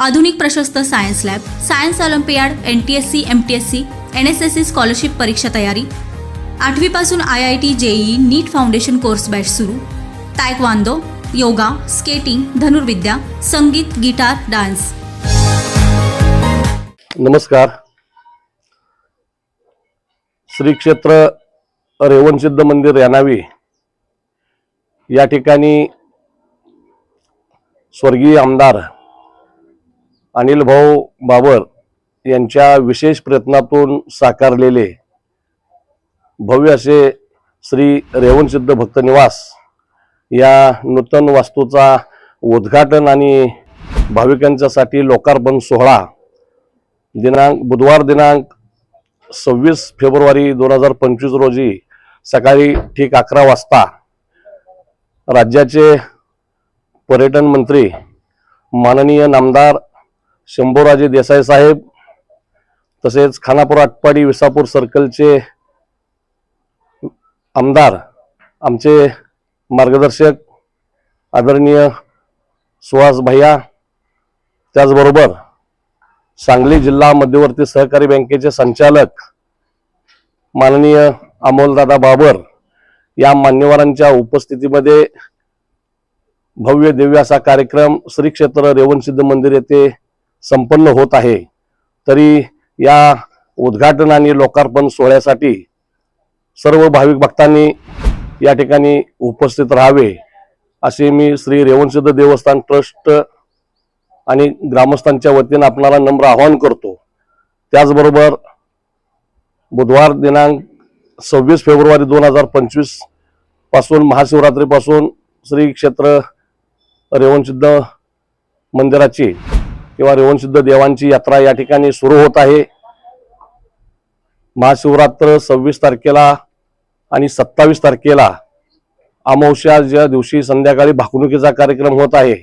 आधुनिक प्रशस्त science lab science olympiad N T S C M T S C N S S C scholarship परीक्षा तयारी. आठवीपासून I I T JEE NEET foundation course batch सुरू. Taekwondo yoga skating धनुर्विद्या संगीत guitar dance. नमस्कार. श्री क्षेत्र रेवणसिद्ध मंदिर यानावी. या ठिकाणी स्वर्गीय आमदार अनिल भाऊ बाबर यांच्या विशेष प्रयत्नातून साकारलेले भव्य असे श्री रेवणसिद्ध भक्त निवास या नूतन वास्तूचा उद्घाटन आणि भाविकांच्यासाठी लोकार्पण सोहळा दिनांक बुधवार दिनांक सव्वीस फेब्रुवारी दोन हजार पंचवीस रोजी सकाळी ठीक अकरा वाजता राज्याचे पर्यटन मंत्री माननीय नामदार शंभूराजे देसाई साहेब तसेच खानापूर आटपाडी विसापूर सर्कलचे आमदार आमचे मार्गदर्शक आदरणीय सुहास भैया त्याचबरोबर सांगली जिल्हा मध्यवर्ती सहकारी बँकेचे संचालक माननीय अमोलदादा बाबर या मान्यवरांच्या उपस्थितीमध्ये भव्य दिव्य असा कार्यक्रम श्री क्षेत्र रेवणसिद्ध मंदिर येथे संपन्न होत आहे. तरी या उद्घाटन आणि लोकार्पण सोहळ्यासाठी सर्व भाविक भक्तांनी या ठिकाणी उपस्थित राहावे असे मी श्री रेवणसिद्ध देवस्थान ट्रस्ट आणि ग्रामस्थांच्या वतीनं आपणाला नम्र आवाहन करतो. त्याचबरोबर बुधवार दिनांक सव्वीस फेब्रुवारी दोन हजार पंचवीसपासून महाशिवरात्रीपासून श्री क्षेत्र रेवणसिद्ध मंदिराची किंवा रेवणसिद्ध देवांची यात्रा या ठिकाणी सुरू होत आहे. महाशिवरात्र सव्वीस तारखेला आणि सत्तावीस तारखेला अमावस्या ज्या दिवशी संध्याकाळी भाकणुकीचा कार्यक्रम होत आहे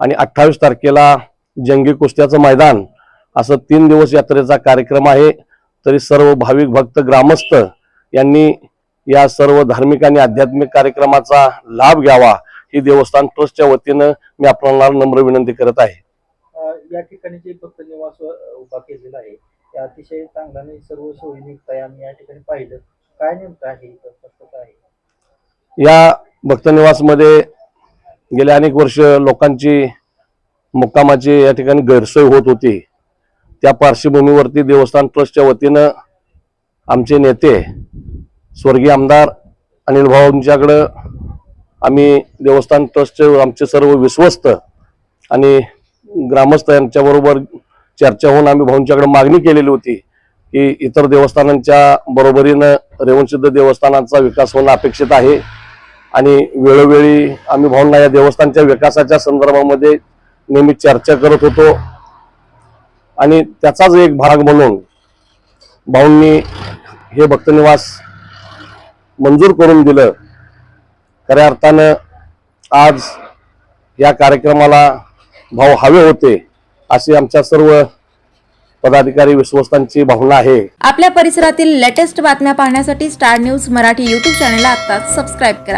आणि अठ्ठावीस तारखेला जंगी कुस्त्याचं मैदान असं तीन दिवस यात्रेचा कार्यक्रम आहे. तरी सर्व भाविक भक्त ग्रामस्थ यांनी या सर्व धार्मिक आणि आध्यात्मिक कार्यक्रमाचा लाभ घ्यावा. ही देवस्थान ट्रस्टच्या वतीनं मी आपल्याला नम्र विनंती करत आहे. या ठिकाणी जे भक्त निवास उभा केलेला आहे ते अतिशय चांगला आणि सर्व सोयीयुक्त आहे. आम्ही या ठिकाणी पाहिलं. काय नेमकं आहे कसं आहे? या भक्तनिवासमध्ये गेल्या अनेक वर्ष लोकांची मुक्कामाची या ठिकाणी गैरसोय होत होती. त्या पार्श्वभूमीवरती देवस्थान ट्रस्टच्या वतीनं आमचे नेते स्वर्गीय आमदार अनिल भाऊंच्याकडं आम्ही देवस्थान ट्रस्टचे आमचे सर्व विश्वस्त आणि ग्रामस्थ यांच्याबरोबर चर्चा होऊन आम्ही भाऊंच्याकडे मागणी केलेली होती की इतर देवस्थानांच्या बरोबरीनं रेवणसिद्ध देवस्थानांचा विकास होणं अपेक्षित आहे. आणि वेळोवेळी आम्ही भाऊंना या देवस्थानच्या विकासाच्या संदर्भामध्ये नेहमी चर्चा करत होतो. आणि त्याचाच एक भाग म्हणून भाऊंनी हे भक्तनिवास मंजूर करून दिलं. खऱ्या अर्थानं आज या कार्यक्रमाला भाव हवे होते अशी आमच्या सर्व पदाधिकारी विश्वस्तांची भावना आहे. आपल्या परिसरातील लेटेस्ट बातम्या पाहण्यासाठी स्टार न्यूज मराठी यूट्यूब चॅनलला आता सबस्क्राईब करा.